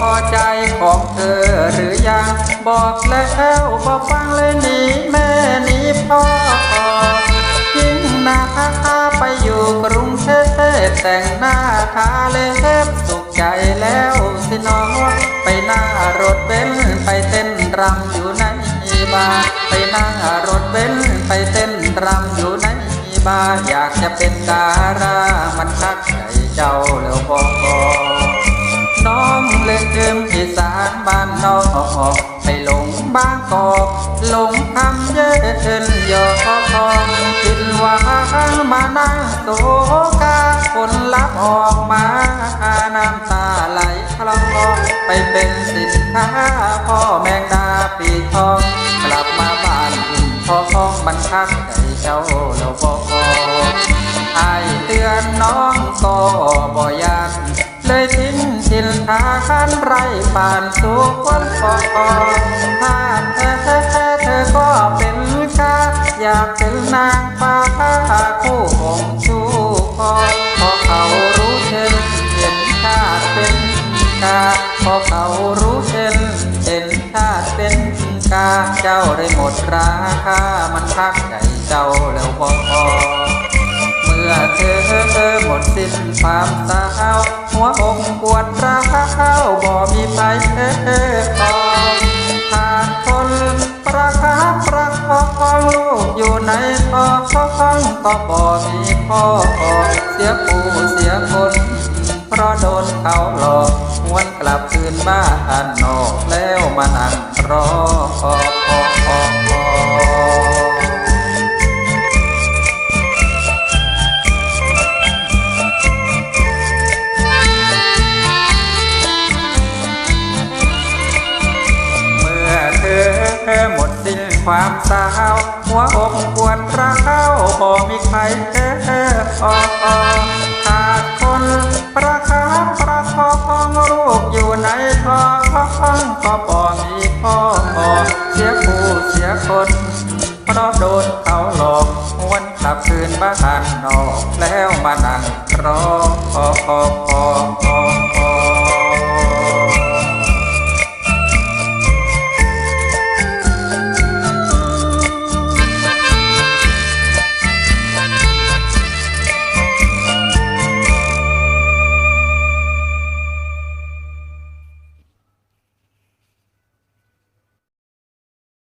พอใจของเธอหรือยัง บอกแล้วบอกฟังเลยหนีแม่หนีพ่อยิ่งหนาคาไปอยู่กรุงเทพแต่งหน้าทาเล็บสุขใจแล้วสิน้องไปหน้ารถเบนไปเต้นรำอยู่ในบาร์ไปหน้ารถเบนไปเต้นรำอยู่ในบาร์อยากจะเป็นดารามันทักใจเจ้าแล้วบอก งเล่นเกมอีสานบ้านนอกไปหลงบางกอกหลงคำเยินยอคิดว่ามานั่งโตกาคนรับออกมาน้ำตาไหลคลอไปเป็นสินค้าพ่อแมงดา ฐานไรป่านสู่คนปอถ้าเธอเธอก็เป็นกาอยากเป็นนางฟ้าคู่ของชูคอพอเขารู้เช่นเห็นชาติเป็นกาพอเขารู้เช่นเห็นชาติเป็นกาเจ้าได้หมดราคามันทักใจเจ้าแล้วบอกเมื่อเธอหมดสิ้นความสา กอยู่ในท้องก็บ่มีพ่อเสียผู้เสียคนเพราะโดนเขาหลอกหวนกลับคืนบ้านนอกแล้วมานั่งรอเมื่อเธอหมดสิ้นความสาว หัวอกปวดร้าวบ่มีใครเธอพอขาดคนประคับประคองลูกอยู่ในท้องก็บ่มีพ่อเสียผู้เสียคนเพราะโดนเขาหลอกหวนกลับคืนบ้านนอกแล้วมานั่งรอ